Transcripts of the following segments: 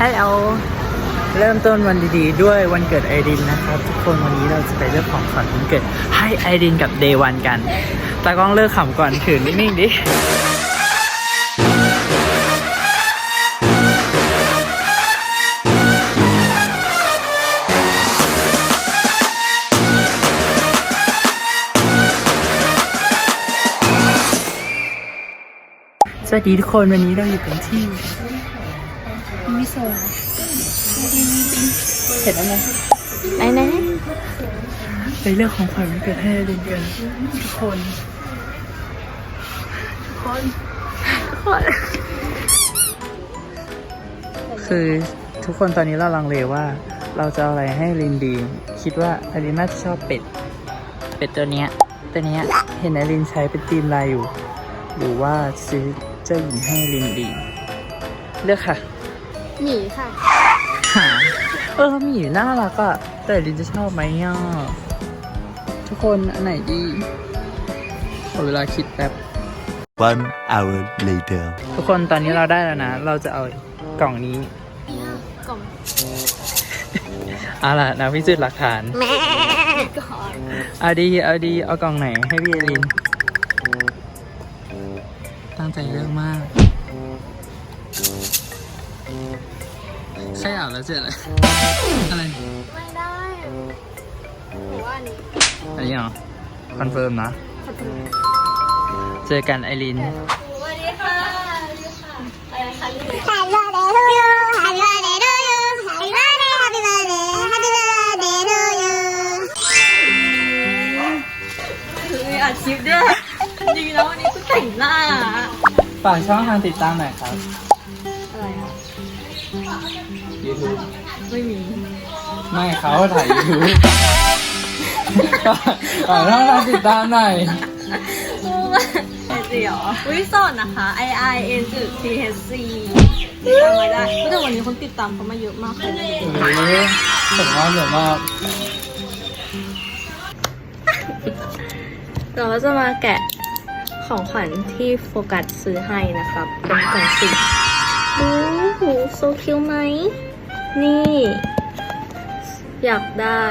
ฮัลโหลเริ่มต้นวันดีๆ ด้วยวันเกิดไอรินนะครับทุกคนวันนี้เราจะไปเลือกของขวัญวันเกิดให้ไอรินกับเดวันกันตากล้องเลิกขำก่อนถือนิ่งๆดิสวัสดีทุกคนวันนี้เราอยู่กันที่ มิโซะเห็นแล้วไหมไหนไหนไปเลือกของขวัญวันเกิดให้เรียนกันทุกคนทุกคนทุกคน คือทุกคนตอนนี้เราลังเลว่า เราจะเอาอะไรให้ลินดี คิดว่าอลินน่าจะชอบเป็ด เป็ดตัวเนี้ยตัวเนี้ยเห็นอลินใช้เป็นตีมลายอยู่ หรือว่าซื้อเจ้าหญิงให้ลินดี เลือกค่ะ หมีค่ะ หาเออหมีน่ารักอะแต่ลินจะชอบไหมอะทุกคนอันไหนดีขอเวลาคิดแป๊บ One hour later. ทุกคนตอนนี้เราได้แล้วนะ เราจะเอากล่องนี้ กล่องเอาล่ะนะพิสูจน์หลักฐานแม่ก่อนเอาดีเอาดีเอากล่องไหนให้พี่เอลิน ตั้งใจเลือกมาก แค่อ่านแล้วเจ็ดเลยอะไรไม่ได้หรือว่าอันนี้อันนี้เหรอคอนเฟิร์มนะ เจอกันไอรินสวัสดีค่ะสวัสดีค่ะอะไรคะลิ Happy birthday to you. Happy birthday to you. Happy birthday, happy birthday, happy birthday to you. คืออัดคลิปด้วยดีแล้ววันนี้กูแต่งหน้า ฝากช่องทางติดตามหน่อยครับ YouTube ไม่มี ไม่เขาถ่าย YouTube ฝากช่องทางติดตามหน่อยไอเดียววิสอนนะคะ i i n จุด t h c ติดตามไว้ได้แต่วันนี้คนติดตามเขามาเยอะมากเลยนะเฮ้ยสมมากสมมากเราก็จะมาแกะของขวัญที่โฟกัสซื้อให้นะครับเป็นกล่องสีโอ้โหโซคิวไหม นี่ อยากได้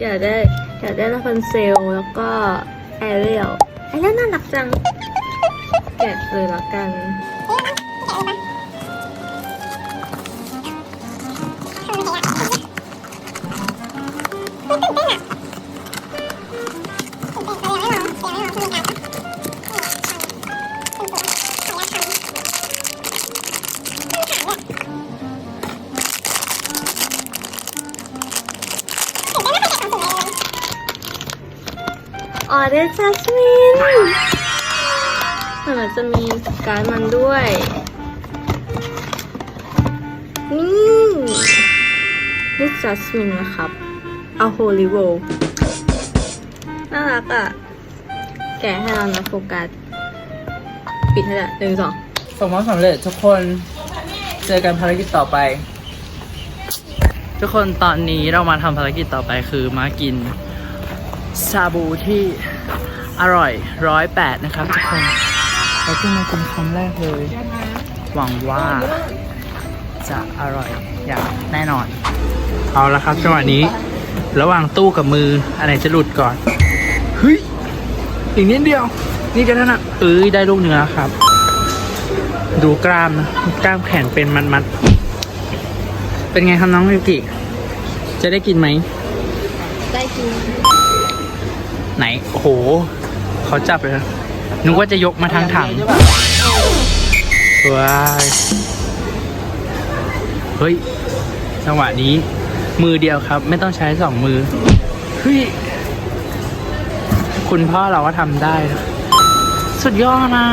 อยากได้ อยากได้ลาพันเซลแล้วก็แอเรียลไอ้นั่นน่ารักจัง แกะเลยละกัน ออเดอร์จัสมินมันจะมีการดมันด้วย นี่นี่จัสมินนะครับอาโฮลิโวน่ารักอะ แกะให้เรานะโฟกัส ปิดให้ละหนึ่งสองสมมติสำเร็จทุกคนเจอกันภารกิจต่อไป ทุกคนตอนนี้เรามาทำภารกิจต่อไปคือมากิน ชาบูที่อร่อยร้อยแปดนะครับทุกคนเราเพิ่งมากินครั้งแรกเลย หวังว่าจะอร่อยอย่างแน่นอน เอาละครับจังหวะนี้ ระหว่างตู้กับมืออันไหนจะหลุดก่อนเฮ้ยอีกนิดเดียว นี่จะเท่านั้นเอ้ยได้ลูกเนื้อครับ ดูกล้ามนะกล้ามแข็งเป็นมัดๆเป็นไงครับน้องมิวกิจะได้กินไหม ได้กิน ไหน โอ้โห เขาจับเลยนะนึกว่าจะยกมาทางถังว้ายเฮ้ย จังหวะนี้ มือเดียวครับ ไม่ต้องใช้สองมือ เฮ้ย คุณพ่อเราก็ทำได้ สุดยอดนะ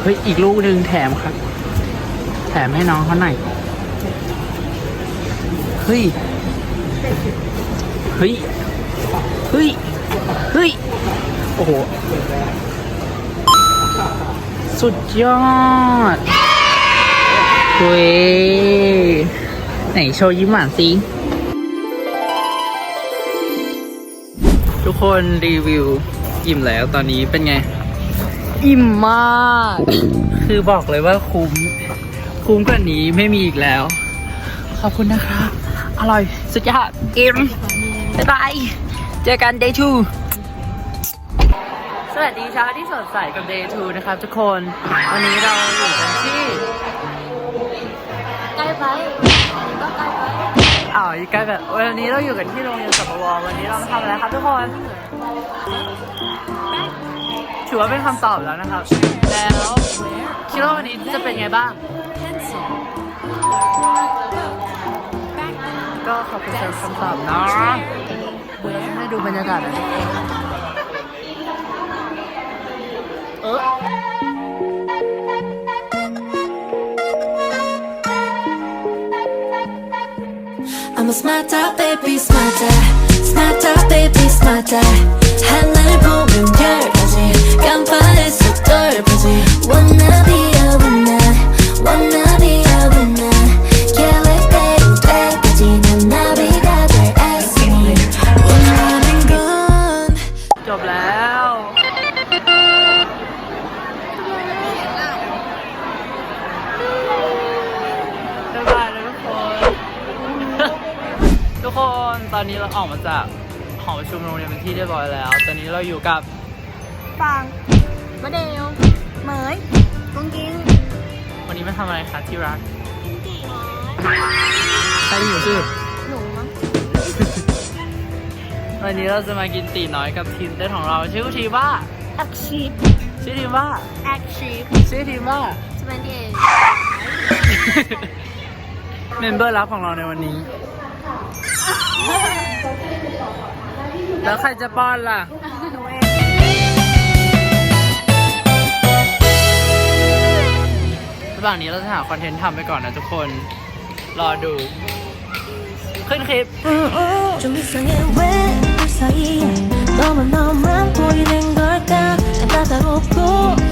เฮ้ย อีกลูกหนึ่งแถมครับ แถมให้น้องเขาหน่อย เฮ้ย เฮ้ย เฮ้ย เฮ้ย โอ้โห สุดยอดเฮ้ยไหนโชว์ยิ้มหวานสิทุกคนรีวิวอิ่มแล้วตอนนี้เป็นไง อิ่มมาก คือบอกเลยว่าคุ้ม คุ้มกว่านี้ไม่มีอีกแล้ว ขอบคุณนะครับ อร่อย สุดยอดอิ่ม บ๊ายบาย เจอกัน day two สวัสดีเช้าที่สดใสกับ day two นะครับทุกคน วันนี้เราอยู่กันที่ใกล้ไปก็ใกล้ไปอ้าวอยู่ใกล้แบบวันนี้เราอยู่กันที่โรงเรียนสัปววันนี้เรามาทำอะไรครับทุกคนถือว่าเป็นคำตอบแล้วนะครับ แล้วคิดว่าวันนี้จะเป็นไงบ้าง ก็ขอบคุณสำหรับคำตอบเนาะ ให้ดูบรรยากาศหน่อยเออ I'm a smarter baby smarter smarter baby smarter 하늘 보면 별까지 깜빡했어 덜까지 Wanna be a winner ฟังมาเดลเหมยกุ้งกิ้งวันนี้มาทำอะไรคะที่รักใครอยู่ชื่อหนูมั้งวันนี้เราจะมากินตีน้อยกับทีมเต้นของเราชื่อทีมว่าแอคชีพชื่อทีมว่าแอคชีพชื่อทีมว่าจะเป็นที่เองเมมเบอร์ลับของเราในวันนี้ แล้วใครจะป้อนล่ะ ระหว่างนี้เราจะหาคอนเทนต์ทำไปก่อนนะทุกคน รอดู ขึ้นคลิป 좀 이상해 왜 사이에 너만 너만 보이는 걸까 난 따가웠고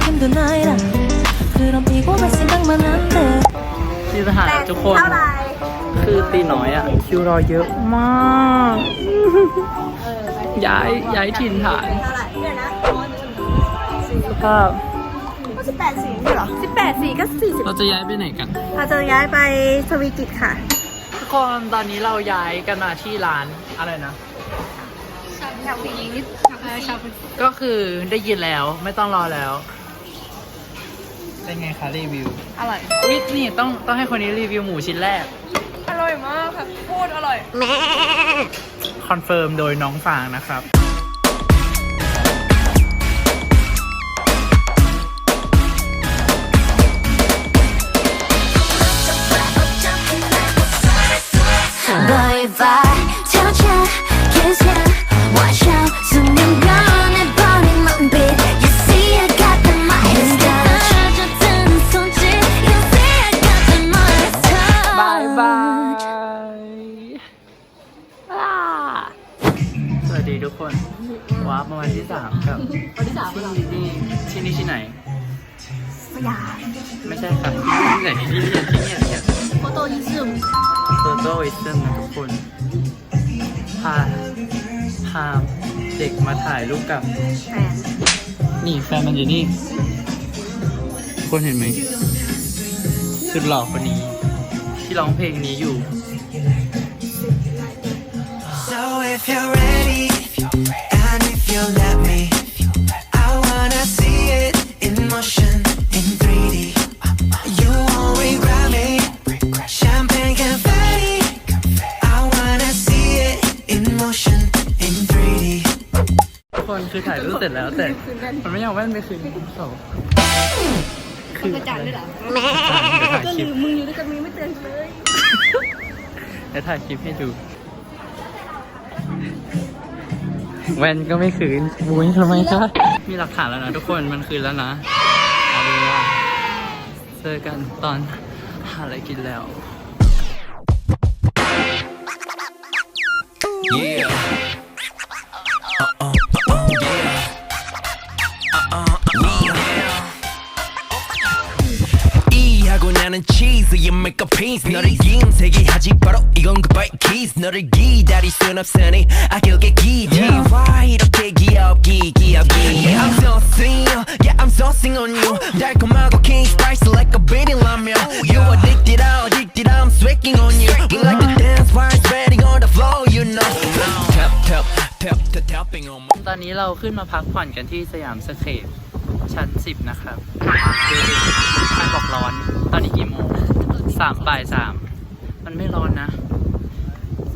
힘든 아이라 그럼 피곤할 생각만 한대 ที่จะหาทุกคน คือตีน้อยอ่ะ คิวรอเยอะมาก ย้ายย้ายถิ่นฐานสภาพ สิบแปดสีนี่เหรอสิบแปดสีก็สี่สิบเราจะย้ายไปไหนกัน เราจะย้ายไปสวีกิจค่ะ ทุกคนตอนนี้เราย้ายกันมาที่ร้านอะไรนะ ชาพีนิดชาพีก็คือได้ยินแล้วไม่ต้องรอแล้ว เป็นไงคะรีวิวอร่อยอุ๊ยนี่ต้องต้องให้คนนี้รีวิวหมูชิ้นแรก อร่อยมากค่ะพูดอร่อย คอนเฟิร์มโดยน้องฟางนะครับ boy vibe พา พาเด็กมาถ่ายรูปกับ แฟนนี่แฟนมันอยู่นี่ทุกคนเห็นไหมสุดหล่อคนนี้ ที่ร้องเพลงนี้อยู่ So if you're ready, and if you let คนคือถ่ายรูปเสร็จแล้วแต่มันไม่ยอมแว่นไปคืนเขาคือกระจายด้วยเหรอก็ลืมมึงอยู่ด้วยกันมึงไม่เตือนเลยเดี๋ยวถ่ายคลิปให้ดู แว่นก็ไม่คืนบุ้ยทำไมคะมีหลักฐานแล้วนะทุกคนมันคืนแล้วนะเอาดูว่าเจอกันตอนหาอะไรกินแล้ว이 나는 cheese You make a piece. 너를 잉세기하지 바로 이건 goodbye kiss. 너를 기다릴 순 없으니 악역의 기지 Why 이렇게 귀엽기 귀엽기 Yeah I'm saucing you Yeah I'm saucing on you. 달콤하고 king spice like a beating 라면. You addicted out addicted I'm swacking on you. ตอนนี้เราขึ้นมาพักผ่อนกันที่สยามสเคปชั้นสิบนะครับดูดิใครบอกร้อน ตอนนี้กี่โมงสามบ่ายสาม มันไม่ร้อนนะ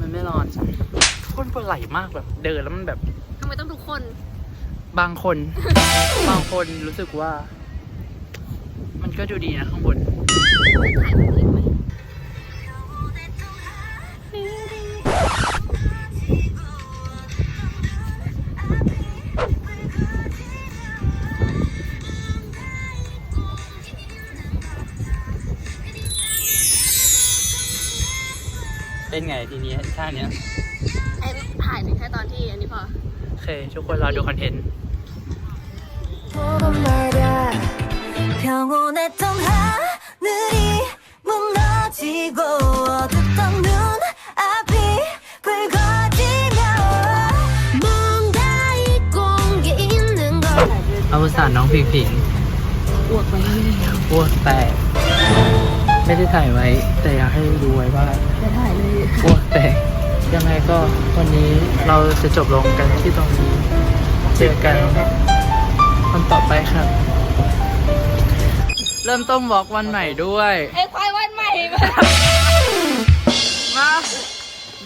มันไม่ร้อนทุกคนปวดไหล่มากแบบ เดินแล้วมันแบบทำไมต้องทุกคน บางคน บางคนรู้สึกว่า มันก็ดูดีนะข้างบน เป็นไงทีนี้ท่าเนี้ย ไอ้ถ่ายถึงแค่ตอนที่อันนี้พอ โอเค ทุกคนรอดูคอนเทนต์ 보던 말야 평온했던 하늘이 무너지고 어둡던 눈 앞이 붉어지며 뭔가 잊고 온 게 있는 걸 เอาภาษาน้องผิงผิงอ้วกไปอ้วกแตก ไม่ได้ถ่ายไว้ แต่อยากให้ดูไว้ว่าจะถ่ายเลยอ้วกแตกยังไงก็วันนี้เราจะจบลงกันที่ตรงนี้เจอกันวันต่อไปครับ เริ่มต้นวอล์กวันใหม่ด้วยไอ้ควายวันใหม่มามา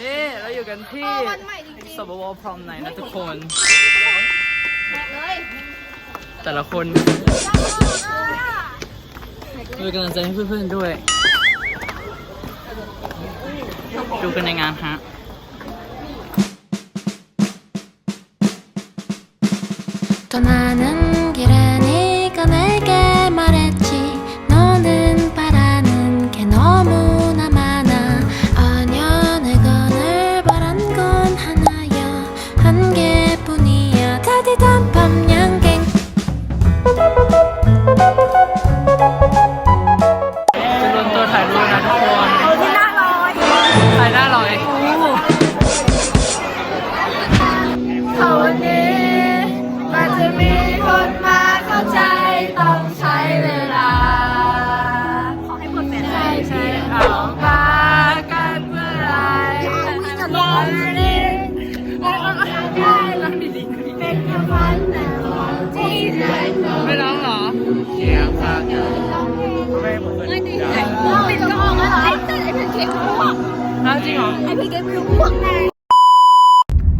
นี่เราอยู่กันที่วันใหม่จริงสบวพรอมไหนนะทุกคนๆแม่เลยแต่ละคน เป็นกำลังใจให้เพื่อนๆด้วย ดูกันในงานฮะ떠나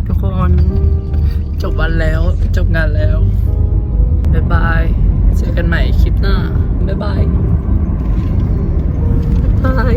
ทุกคนจบวันแล้ว จบงานแล้ว บ๊ายบาย เจอกันใหม่คลิปหน้า บ๊ายบาย บ๊ายบาย